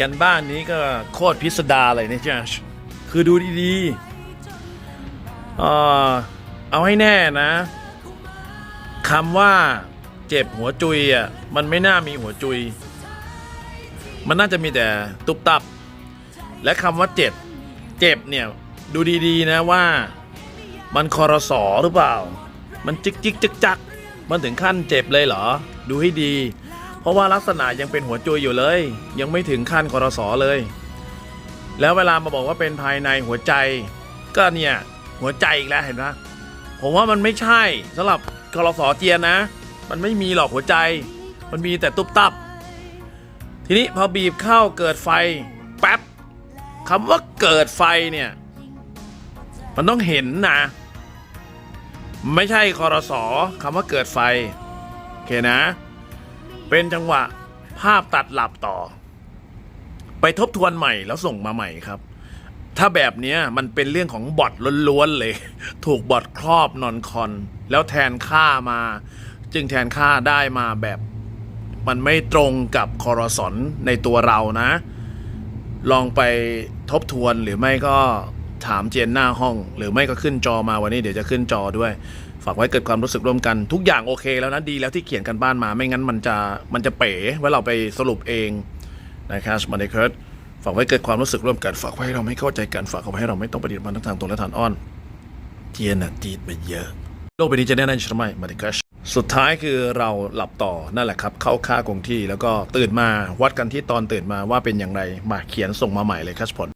กันบ้านนี้ก็โคตรพิสดารเลยนะจ๊ะคือดูดีๆเออเอาให้แน่นะคำว่าเจ็บหัวจุยอะมันไม่น่ามีหัวจุย มันน่าจะมีแต่ตุบตับ และคำว่าเจ็บ เจ็บเนี่ยดูดีๆนะว่ามันคอรสอหรือเปล่า มันจิกจิกจักจักมันถึงขั้นเจ็บเลยเหรอ ดูให้ดี เพราะว่าลักษณะยังเป็นหัวจุยอยู่เลย ยังไม่ถึงขั้นคอรสอเลย แล้วเวลามาบอกว่าเป็นภายในหัวใจ ก็เนี่ยหัวใจอีกแล้วเห็นไหมผมว่ามันไม่ใช่สำหรับคอรสอเจียนนะ มันไม่มีหรอกหัวใจ มันมีแต่ตุบตับ ทีนี้พอบีบเข้าเกิดไฟแป๊บคำว่าเกิดไฟเนี่ย มันต้องเห็นนะ ไม่ใช่คอรสอคำว่าเกิดไฟ โอเคนะ เป็นจังหวะภาพตัดหลับต่อ ไปทบทวนใหม่แล้วส่งมาใหม่ครับ ถ้าแบบนี้มันเป็นเรื่องของบอทล้วนๆเลย ถูกบอทครอบนอนคอน แล้วแทนค่ามา จึงแทนค่าได้มาแบบ มันไม่ตรงกับคอรสอนในตัวเรานะ ลองไปทบทวนหรือไม่ก็ ถามเจนหน้าห้อง หรือไม่ก็ขึ้นจอมาวันนี้เดี๋ยวจะขึ้นจอด้วย ฝากไว้เกิดความรู้สึกร่วมกันทุกอย่างโอเค แล้วนะดีแล้วที่เขียนกันบ้านมาไม่งั้นมันจะมันจะเป๋ว่าเราไปสรุปเองนะครับมาในเคิร์ดฝากไว้เกิดความรู้สึกร่วมกันฝากไว้ให้เราไม่เข้าใจกันฝากเอาไว้ให้เราไม่ต้องปฏิบัติมันทั้งทางตรงและทางอ้อนเจียนอะจีดไปเยอะโลกใบนี้จะแน่นอนใช่ไหมมาดิคัชสุดท้ายคือเราหลับต่อนั่นแหละครับ เข้าค่าคงที่แล้วก็ตื่นมาวัดกันที่ตอนตื่นมาว่าเป็นอย่างไรมาเขียนส่งมาใหม่เลยครับผล